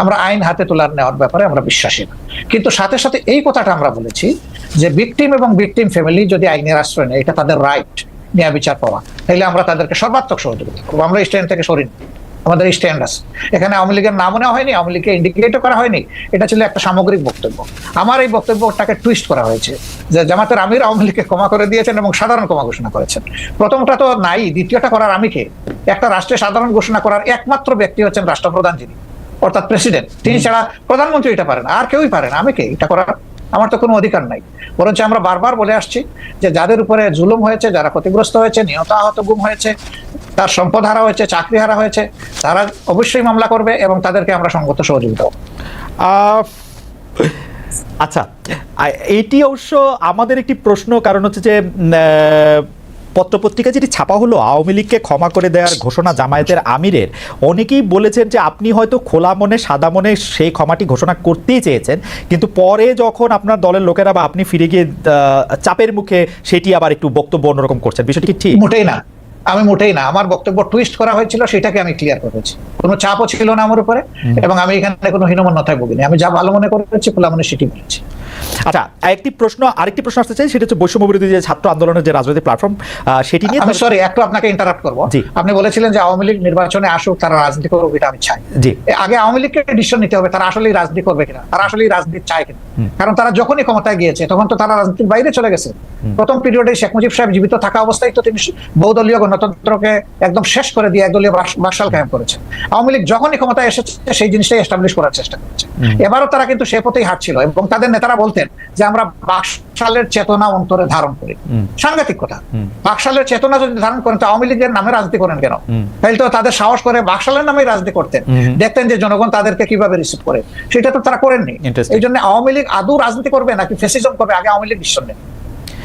আমরা আইন হাতে তোলার নেওয়ার ব্যাপারে আমরা বিশ্বাসী না। কিন্তু সাথে সাথে এই কথাটা আমরা বলেছি যে ভিকটিম এবং ভিকটিম ফ্যামিলি যদি আইনের আশ্রয় নেয়, এটা তাদের রাইট ন্যায় বিচার পাওয়া। তাহলে আমরা তাদেরকে সর্বাত্মক সহযোগিতা করব। আমরা স্ট্যান্ড থেকে সরিনি। আমাদের স্ট্যান্ড আছে। এখানে আওয়ামী লীগের নামও নেওয়া হয়নি, আওয়ামী লীগকে ইন্ডিকেটও করা হয়নি। এটা ছিল একটা সামগ্রিক বক্তব্য। আমার এই বক্তব্যটাকে টুইস্ট করা হয়েছে যে জামাতের আমির আওয়ামী লীগকে ক্ষমা করে দিয়েছেন এবং সাধারণ ক্ষমা ঘোষণা করেছেন। প্রথমটা তো নাই, দ্বিতীয়টা করার আমি কে? একটা রাষ্ট্রে সাধারণ ঘোষণা করার একমাত্র ব্যক্তি হচ্ছেন রাষ্ট্রপ্রধান যিনি। অর্থাৎ প্রেসিডেন্ট তিনি ছাড়া প্রধানমন্ত্রী এটা পারেন আর কেউই পারেন আমি কে? এটা করার আমার তো কোনো অধিকার নাই। বরঞ্চ আমরা বারবার বলে আসছি যে যাদের উপরে জুলুম হয়েছে যারা ক্ষতিগ্রস্ত হয়েছে নিহত আহত গুম হয়েছে তার সম্পদ হারা হয়েছে চাকরি হারা হয়েছে তারা অবশ্যই মামলা করবে এবং তাদেরকে আমরা সঙ্গত সহযোগিতা আহ, আচ্ছা এইটি অবশ্য আমাদের একটি প্রশ্ন কারণ হচ্ছে যে পত্রপত্রিকা যেটি ছাপা হলো, আওয়ামী লীগকে ক্ষমা করে দেওয়ার ঘোষণা জামায়াতের আমিরের। অনেকেই বলেছেন যে, আপনি হয়তো খোলা মনে, সাদা মনে সেই ক্ষমাটি ঘোষণা করতেই চেয়েছেন। কিন্তু পরে যখন আপনার দলের লোকেরা বা আপনি ফিরে গিয়ে চাপের মুখে সেটি আবার একটু বক্তব্য অন্যরকম করছেন, বিষয়টি কি ঠিক? মোটেই না। আমি মোটেই না। আমার বক্তব্য টুইস্ট করা হয়েছিল সেটাকে আমি ক্লিয়ার করেছি। কোনো চাপও ছিল না আমার উপরে এবং আমি এখানে কোনো হীনমন্যতায় ভুগিনি আমি যা ভালো মনে করেছি খোলা মনে সেটি বলেছি। আচ্ছা একটি প্রশ্ন আরেকটি প্রশ্ন আসতে চাই সেটা হচ্ছে বৈষম্য বিরোধী যে ছাত্র আন্দোলনের যে রাজনৈতিক প্ল্যাটফর্ম সেটি নিয়ে আমি সরি একটু আপনাকে ইন্টারাপ্ট করব। আপনি বলেছিলেন যে আওয়ামী লীগ নির্বাচনে আসুক তারা রাজনীতি করুক এটা আমি চাই। আগে আওয়ামী লীগকে ডিসিশন নিতে হবে তারা আসলেই রাজনীতি করবে কিনা তারা আসলেই রাজনীতি চায় কিনা। কারণ তারা যখনই ক্ষমতায় গিয়েছে তখন তো তারা রাজনীতির বাইরে চলে গেছে। প্রথম পিরিয়ডে শেখ মুজিব সাহেব জীবিত থাকা অবস্থায় তো তিনি বহুদলীয় গণতন্ত্রকে একদম শেষ করে দিয়ে একদলীয় বাকশাল কায়েম করেছে। আওয়ামী লীগ যখনই ক্ষমতায় এসেছে সেই জিনিসটাই এস্টাবলিশ করার চেষ্টা করেছে। এবারও তারা কিন্তু সে পথেই হাঁটছিল এবং তাদের নেতারা বলতেন যে আমরা বাকশালের চেতনা অন্তরে ধারণ করি। সাংঘাতিক কথা। বাকশালের চেতনা যদি ধারণ করেন তো আওয়ামী লীগের নামে রাজনীতি করেন কেন? তাহলে তো তাদের সাহস করে বাকশালের নামে রাজনীতি করতেন। দেখতেন যে জনগণ তাদেরকে কীভাবে রিসিভ করে। সেটা তো তারা করেননি। এই জন্য আওয়ামী লীগ আদৌ রাজনীতি করবে নাকি ফেসিজম করবে আগে আওয়ামী লীগ ডিসিশন নেন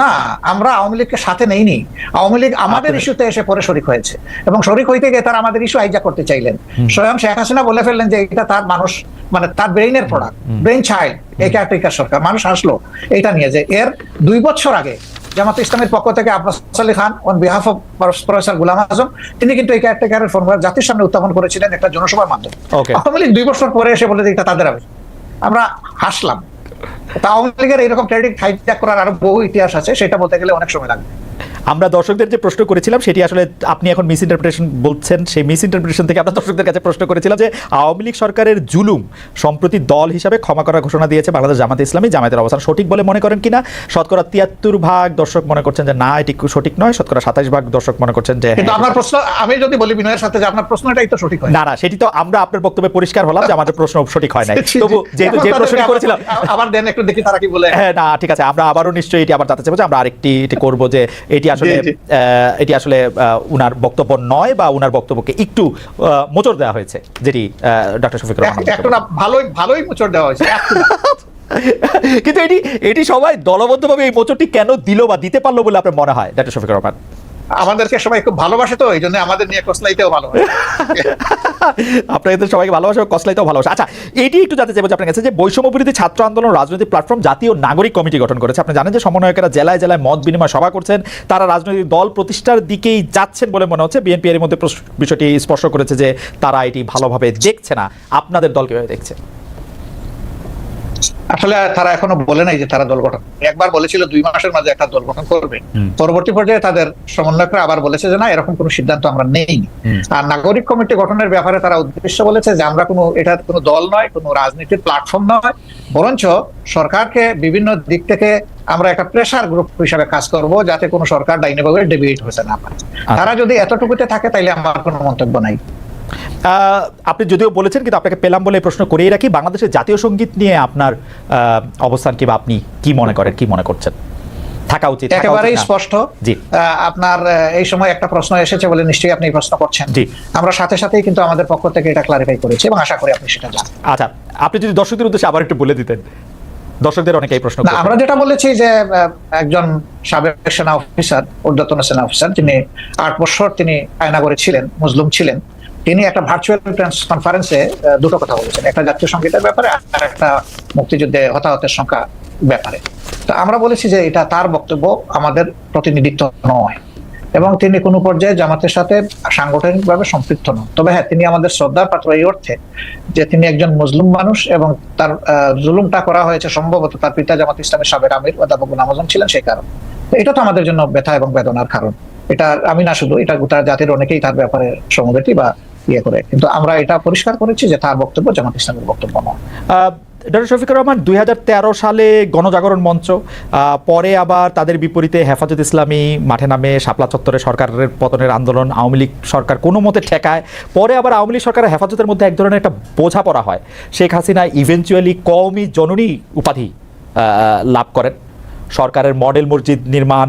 না আমরা আওয়ামী লীগকে সাথে নেইনি। আওয়ামী লীগ আমাদের ইস্যুতে এসে পরে শরিক হয়েছে। এবং শরিক হইতে গিয়ে তারা আমাদের ইস্যু হাইজা করতে চাইলেন। স্বয়ং শেখ হাসিনা বলে ফেললেন যে এটা তার মানুষ মানে তার ব্রেইনের প্রোডাক্ট ব্রেইন চাইল্ড এই কেয়ারটেকার সরকার। মানুষ আসলো এটা নিয়ে যে এর দুই বছর আগে জামাত ইসলামের পক্ষ থেকে Abbas Ali Khan on behalf of professor Ghulam Azam তিনি কিন্তু এই কেয়ারটেকারের ফর্মুলা জাতির সামনে উত্থাপন করেছিলেন একটা জনসভার মাধ্যমে। আওয়ামী লীগ দুই বছর পরে এসে বলে যে এটা তাদের আবেদন। আমরা হাসলাম। আওয়ামী লীগের এরকম ক্রেডিট হাইজ্যাক করার আরও বহু ইতিহাস আছে, সেটা বলতে গেলে অনেক সময় লাগবে। আমরা দর্শকদের যে প্রশ্ন করেছিলাম সেটি আসলে আপনি এখন মিস ইন্টারপ্রিটেশন বলছেন সেই মিস ইন্টারপ্রিটেশন থেকে আমরা দর্শকদের কাছে প্রশ্ন করেছিলাম যে আওয়ামী লীগ সরকারের জুলুম সম্প্রতি দল হিসাবে ক্ষমা করার ঘোষণা দিয়েছে বাংলাদেশ জামাতে ইসলামী জামাতের অবস্থান সঠিক বলে মনে করেন কিনা? শতকরা তিয়াত্তর ভাগ দর্শক মনে করছেন যে না এটি সঠিক নয়। শতকরা সাতাশ ভাগ দর্শক মনে করছেন যে কিন্তু হ্যাঁ, আপনার প্রশ্ন আমি যদি বলি বিনয়ের সাথে যে আপনার প্রশ্নটাই তো সঠিক হয়। না না সেটি তো আমরা আপনার বক্তব্যে পরিষ্কার হলাম যে আমাদের প্রশ্ন সঠিক হয় নাই। তবু যেহেতু যে প্রশ্নটি করেছিলাম আবার দেন একটু দেখি তারা কি বলে। হ্যাঁ না ঠিক আছে আমরা আবারও নিশ্চয়ই এটি আবার জানতে চাইব যে আমরা আরেকটি এটি করব যে এটি আসলে এটি আসলে আহ, উনার বক্তব্য নয় বা উনার বক্তব্যকে একটু আহ, মোচড় দেওয়া হয়েছে যেটি ডক্টর শফিক রহমান ভালোই ভালোই মোচর দেওয়া হয়েছে কিন্তু এটি এটি সবাই দলবদ্ধভাবে এই মোচরটি কেন দিল বা দিতে পারল বলে আপনার মনে হয় ডক্টর শফিক রহমান? আমাদেরকে সবাই খুব ভালোবাসে তো, এই জন্য আমাদের নিয়ে কসলাইতেও ভালো আপনাদের সবাইকে ভালোবাসা কসলাইতেও ভালোবাসা আচ্ছা এটি একটু জানতে চাইব আপনার কাছে যে বৈষম্য বিরোধী ছাত্র আন্দোলন রাজনৈতিক প্ল্যাটফর্ম জাতীয় নাগরিক কমিটি গঠন করেছে। আপনি জানেন যে সমন্বয়কেরা জেলায় জেলায় মত বিনিময় সভা করছেন, তারা রাজনৈতিক দল প্রতিষ্ঠার দিকেই যাচ্ছেন বলে মনে হচ্ছে। বিএনপি এর মধ্যে বিষয়টি স্পর্শ করেছে যে তারা এটি ভালোভাবে দেখছে না। আপনাদের দল কীভাবে দেখছে? আসলে তারা এখনও বলে নাই যে তারা দল গঠন একবার বলেছিল দুই মাসের মাঝে একটা দল গঠন করবে। পরবর্তী পর্যায়ে তাদের সমন্বয়করা আবার বলেছে যে না এরকম কোনো সিদ্ধান্ত আমরা হুম। আর নাগরিক কমিটি গঠনের ব্যাপারে তারা উদ্দেশ্য বলেছে যে আমরা কোনো এটা কোনো দল নয় কোনো রাজনীতির প্ল্যাটফর্ম নয়। বরঞ্চ সরকারকে বিভিন্ন দিক থেকে আমরা একটা প্রেসার গ্রুপ হিসাবে কাজ করব যাতে কোনো সরকার ডাইনেভাবে ডেবিট হতে না পারে। তারা যদি এতটুকুতে থাকে তাইলে আমার কোনো মন্তব্য নাই। আপনি যদিও বলেছেন কিন্তু আপনাকে পেলাম বলে এই প্রশ্ন করেই রাখি। বাংলাদেশের জাতীয় সংগীত নিয়ে আপনার অবস্থান কি বা আপনি কি মনে করেন কি মনে করছেন? থাকা উচিত একেবারেই স্পষ্ট। জি। আপনার এই সময় একটা প্রশ্ন এসেছে বলে নিশ্চয়ই আপনি প্রশ্ন করছেন। জি। আমরা সাথে সাথেই কিন্তু আমাদের পক্ষ থেকে এটা ক্লারিফাই করেছি এবং আশা করি আপনি সেটা জানেন। আচ্ছা আপনি যদি দর্শকদের উদ্দেশ্যে আবার একটু বলে দিতেন। দর্শকদের অনেকেই প্রশ্ন আমরা যেটা বলেছি যে একজন সাবেক সেনা অফিসার ঊর্ধ্বতন সেনা অফিসার যিনি আট বছর তিনি আয়নাগরে ছিলেন মুসলিম ছিলেন তিনি একটা ভার্চুয়াল কনফারেন্সে দুটো কথা বলেছেন। একটা জাতীয় সঙ্গীতের ব্যাপারে আর একটা মুক্তিযুদ্ধে হতাহতের সংখ্যা ব্যাপারে। তো আমরা বলেছি যে এটা তার বক্তব্য, আমাদের প্রতিনিধিত্ব নয়। এবং তিনি কোনো পর্যায়ে জামাতের সাথে সাংগঠনিকভাবে সম্পৃক্ত নন। তবে হ্যাঁ তিনি আমাদের শ্রদ্ধার পাত্র এই অর্থে যে তিনি একজন মুসলিম মানুষ এবং তার জুলুমটা করা হয়েছে সম্ভবত তার পিতা জামাত ইসলামের সাবেক আমির অধ্যাপক আজম ছিলেন সেই কারণ। এটা তো আমাদের জন্য ব্যথা এবং বেদনার কারণ। এটা আমি না শুধু, এটা গোটা জাতির অনেকেই তার ব্যাপারে সমবেতি বা ইয়ে করে। কিন্তু আমরা এটা পরিষ্কার করেছি যে তার বক্তব্য জামাত ইসলামের বক্তব্য নয় ডক্টর শফিকুর রহমান, দুই হাজার তেরো সালে গণজাগরণ মঞ্চ পরে আবার তাদের বিপরীতে হেফাজত ইসলামী মাঠে নামে শাপলা চত্বরে সরকারের পতনের আন্দোলন, আওয়ামী লীগ সরকার কোনো মতে ঠেকায়, পরে আবার আওয়ামী লীগ সরকারের হেফাজতের মধ্যে এক ধরনের একটা বোঝা পড়া হয়। শেখ হাসিনা ইভেনচুয়ালি কওমি জননী উপাধি লাভ করেন। সরকারের মডেল মসজিদ নির্মাণ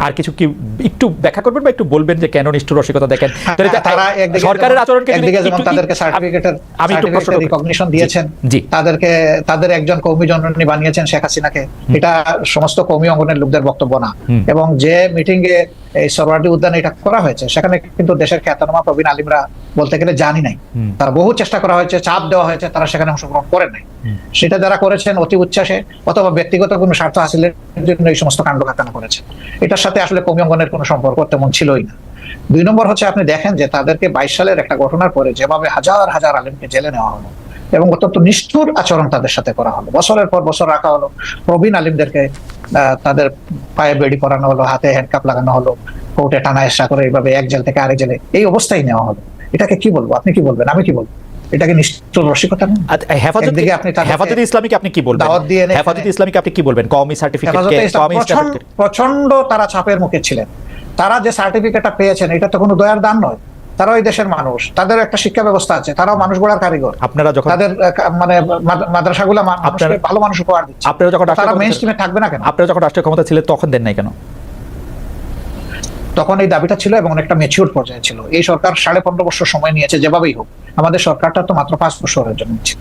আর কিছু কি একটু ব্যাখ্যা করবেন বা একটু বলবেন যে কেন নিষ্ঠুর রসিকতা দেখেন? হ্যাঁ, সরকারের আচরণ আচরণকে তাদেরকে সার্টিফিকেটের আমি একটু প্রশ্ন রিকগনিশন দিয়েছেন। জি। তাদেরকে তাদের একজন কৌমি জননী বানিয়েছেন শেখ হাসিনাকে। এটা সমস্ত কৌমি অঙ্গনের লোকদের বক্তব্য না। এবং যে মিটিং এ এই সরওয়ার্ডি উদ্যানে এটা করা হয়েছে। সেখানে কিন্তু দেশের খ্যাতনামা প্রবীণ আলিমরা বলতে গেলে জানি নাই। তারা বহু চেষ্টা করা হয়েছে চাপ দেওয়া হয়েছে তারা সেখানে অংশগ্রহণ করেন নাই। সেটা যারা করেছেন অতি উচ্ছ্বাসে অথবা ব্যক্তিগত কোনো স্বার্থ হাসিলের জন্য এই সমস্ত কাণ্ড কারখানা করেছে এটার সাথে আসলে কৌমি অঙ্গনের কোনো সম্পর্ক তেমন ছিলই না। দুই নম্বর হচ্ছে আপনি দেখেন যে তাদেরকে বাইশ সালের একটা ঘটনার পরে যেভাবে হাজার হাজার আলিমকে জেলে নেওয়া হলো এবং অত্যন্ত নিষ্ঠুর আচরণ তাদের সাথে করা হলো। বছরের পর বছর রাখা হলো। প্রবীণ আলিমদেরকে তাদের পায়ে বেড়ি করানো হলো হাতে হ্যান্ডকাপ লাগানো হলো কোর্টে টানা এসা করে এইভাবে এক জেল থেকে আরেক জেলে এই অবস্থায় নেওয়া হলো। এটাকে কি বলব? আপনি কি বলবেন? আমি কি বলব? এটাকে নিষ্ঠুর রসিকতা না আর হেফাজত একদিকে আপনি তাদেরকে হেফাজতে ইসলামীকে আপনি কি বলবেন? দাওয়াত দিয়ে হেফাজতে ইসলামীকে আপনি কি বলবেন? কওমি সার্টিফিকেট কওমি প্রচণ্ড তারা চাপের মুখে ছিলেন। তারা যে সার্টিফিকেটটা পেয়েছেন এটা তো কোনো দয়ার দান নয়। তারা ওই দেশের মানুষ তাদের একটা শিক্ষা ব্যবস্থা আছে তারাও মানুষ গড়ার কারিগর। আপনারা যখন তাদের মানে মাদ- মাদ্রাসাগুলো মানুষকে আপনারা- ভালো মানুষ উপহার দিচ্ছে। আপনারা যখন তারা মেইন স্ট্রিমে থাকবে না কেন? আপনারা যখন রাষ্ট্রীয় ক্ষমতা ছিলেন তখন দেন নাই কেন? তখন এই দাবিটা ছিল এবং অনেকটা মেচিউর পর্যায়ে ছিল। এই সরকার সাড়ে পনেরো বছর সময় নিয়েছে যেভাবেই হোক। আমাদের সরকারটা তো মাত্র পাঁচ বছরের জন্য ছিল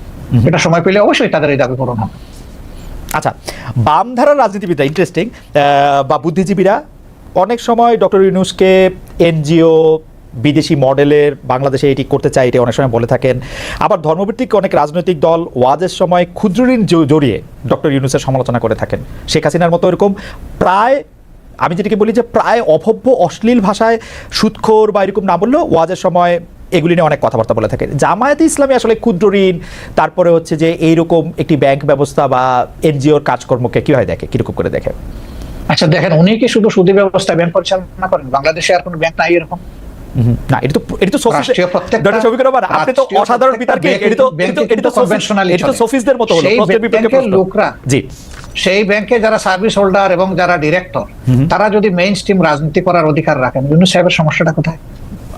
এটা সময় পেলে অবশ্যই তাদের এই দাবি পূরণ হবে। আচ্ছা বামধারার রাজনীতিবিদরা ইন্টারেস্টিং বা বুদ্ধিজীবীরা অনেক সময় ডক্টর ইউনুসকে এনজিও বিদেশি মডেলের বাংলাদেশে এটি করতে চাই এটি অনেক সময় বলে থাকেন। আবার ধর্মভিত্তিক অনেক রাজনৈতিক দল ওয়াজের সময় ক্ষুদ্র ঋণ জড়িয়ে ডক্টর ইউনুসের সমালোচনা করে থাকেন। শেখ হাসিনার মতো এরকম প্রায়, আমি যেটাকে বলি যে প্রায় অভব্য, অশ্লীল ভাষায় সুৎখোর বা এরকম না বললেও ওয়াজের সময় এগুলি নিয়ে অনেক কথাবার্তা বলে থাকে জামায়াতে ইসলামী আসলে ক্ষুদ্র ঋণ, তারপরে হচ্ছে যে এইরকম একটি ব্যাংক ব্যবস্থা বা এনজিওর কাজকর্মকে কীভাবে দেখে, কীরকম করে দেখে? আচ্ছা দেখেন, উনি কি শুধু সুদী ব্যবস্থা, ব্যাংক পরিচালনা করেন? বাংলাদেশে আর কোনো ব্যাংক নাই এরকম? না এটা তো এটা তো সফিস রাষ্ট্রীয় প্রত্যেকটা- ডক্টর শফিকুর রহমান আপনি তো অসাধারণ প্রত্যেকটা বিতার্কিক ব্যাংক- এটা তো এটা তো- এটা তো কিন্তু conventionally এটা তো সফিসদের মতো হলো সেই। লোকরা জি। ব্যাংকে যারা সার্ভিস হোল্ডার এবং যারা ডিরেক্টর তারা যদি মেইন স্ট্রিম রাজনীতি করার অধিকার রাখেন সাহেবের সমস্যাটা কোথায়?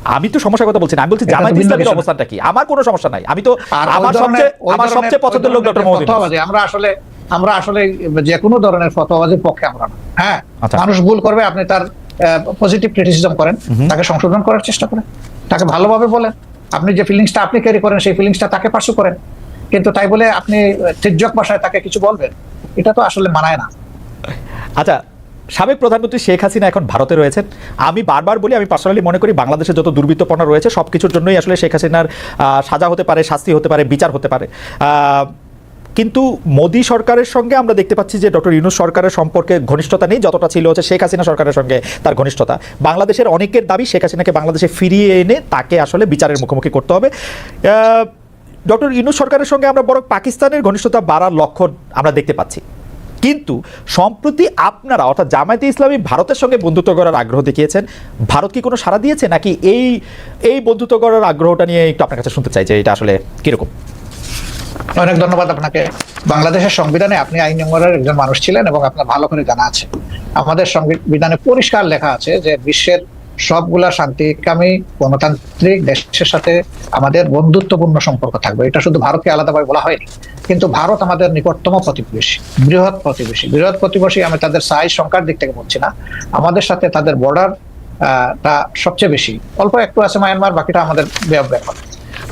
আমি তো সমস্যার কথা বলছি না আমি বলছি জামায়াত ইসলামের অবস্থানটা কি? আমার কোনো সমস্যা নাই। আমি তো আমার সবচেয়ে আমার সবচেয়ে পছন্দের লোক ডক্টর মোহাম্মদ। আমরা আসলে আমরা আসলে যে কোনো ধরনের ফতোয়াবাজির পক্ষে আমরা না। হ্যাঁ? আচ্ছা। মানুষ ভুল করবে আপনি তার পজিটিভ ক্রিটিসিজম করেন তাকে সংশোধন করার চেষ্টা করেন। তাকে ভালোভাবে বলেন আপনি যে ফিলিংসটা আপনি ক্যারি করেন সেই ফিলিংসটা তাকে পার্সু করেন। কিন্তু তাই বলে আপনি তির্যক ভাষায় তাকে কিছু বলবেন এটা তো আসলে মানায় না। আচ্ছা সাবেক প্রধানমন্ত্রী শেখ হাসিনা এখন ভারতে রয়েছেন। আমি বারবার বলি আমি পার্সোনালি মনে করি বাংলাদেশে যত দুর্বৃত্তপনা রয়েছে সব কিছুর জন্যই আসলে শেখ হাসিনার আহ, সাজা হতে পারে শাস্তি হতে পারে বিচার হতে পারে। আহ, কিন্তু মোদী সরকারের সঙ্গে আমরা দেখতে পাচ্ছি যে ডক্টর ইউনুস সরকারের সম্পর্কে ঘনিষ্ঠতা নেই, যতটা ছিল হচ্ছে শেখ হাসিনা সরকারের সঙ্গে তার ঘনিষ্ঠতা। বাংলাদেশের অনেকের দাবি শেখ হাসিনাকে বাংলাদেশে ফিরিয়ে এনে তাকে আসলে বিচারের মুখোমুখি করতে হবে। ডক্টর ইউনুস সরকারের সঙ্গে আমরা বরং পাকিস্তানের ঘনিষ্ঠতা বাড়ার লক্ষণ আমরা দেখতে পাচ্ছি। কিন্তু সম্প্রতি আপনারা, অর্থাৎ জামায়াতে ইসলামী ভারতের সঙ্গে বন্ধুত্ব করার আগ্রহ দেখিয়েছেন। ভারত কি কোনো সাড়া দিয়েছে? নাকি এই এই বন্ধুত্ব করার আগ্রহটা নিয়ে একটু আপনার কাছে শুনতে চাই যে এটা আসলে কীরকম? অনেক ধন্যবাদ আপনাকে। বাংলাদেশের সংবিধানে আপনি আইন নম্বরের একজন মানুষ ছিলেন এবং আপনার ভালো করে জানা আছে। আমাদের সংবিধানে পরিষ্কার লেখা আছে যে বিশ্বের সবগুলা শান্তিকামী গণতান্ত্রিক দেশের সাথে আমাদের বন্ধুত্বপূর্ণ সম্পর্ক থাকবে। এটা শুধু ভারতকে আলাদাভাবে বলা হয়নি, কিন্তু ভারত আমাদের নিকটতম প্রতিবেশী, বৃহৎ প্রতিবেশী। বৃহৎ প্রতিবেশী আমি তাদের সাইজ, সংখ্যার দিক থেকে বলছি না। আমাদের সাথে তাদের বর্ডার টা সবচেয়ে বেশি। অল্প একটু আছে মায়ানমার বাকিটা আমাদের বে- ব্যাপার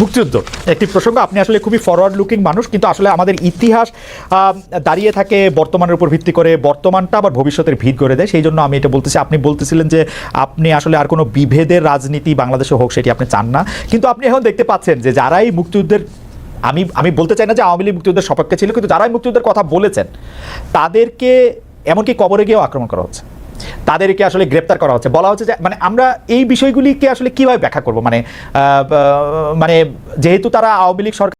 মুক্তিযুদ্ধ। একটি প্রসঙ্গ, আপনি আসলে খুবই ফরওয়ার্ড লুকিং মানুষ, কিন্তু আসলে আমাদের ইতিহাস দাঁড়িয়ে থাকে বর্তমানের উপর ভিত্তি করে, বর্তমানটা আবার ভবিষ্যতের ভিত করে দেয়, সেই জন্য আমি এটা বলতেছি। আপনি বলতেছিলেন যে আপনি আসলে আর কোনো বিভেদের রাজনীতি বাংলাদেশে হোক, সেটি আপনি চান না। কিন্তু আপনি এখন দেখতে পাচ্ছেন যে যারাই মুক্তিযুদ্ধের, আমি আমি বলতে চাই না যে আওয়ামী লীগ মুক্তিযুদ্ধের সপক্ষে ছিল, কিন্তু যারাই মুক্তিযুদ্ধের কথা বলেছেন, তাদেরকে এমনকি কবরে গিয়েও আক্রমণ করা হচ্ছে। তাদেরকে আসলে গ্রেপ্তার করা হচ্ছে। বলা হচ্ছে যে মানে আমরা এই বিষয়গুলিকে আসলে কীভাবে ব্যাখ্যা করব? মানে মানে যেহেতু তারা আওয়ামী লীগ সরকার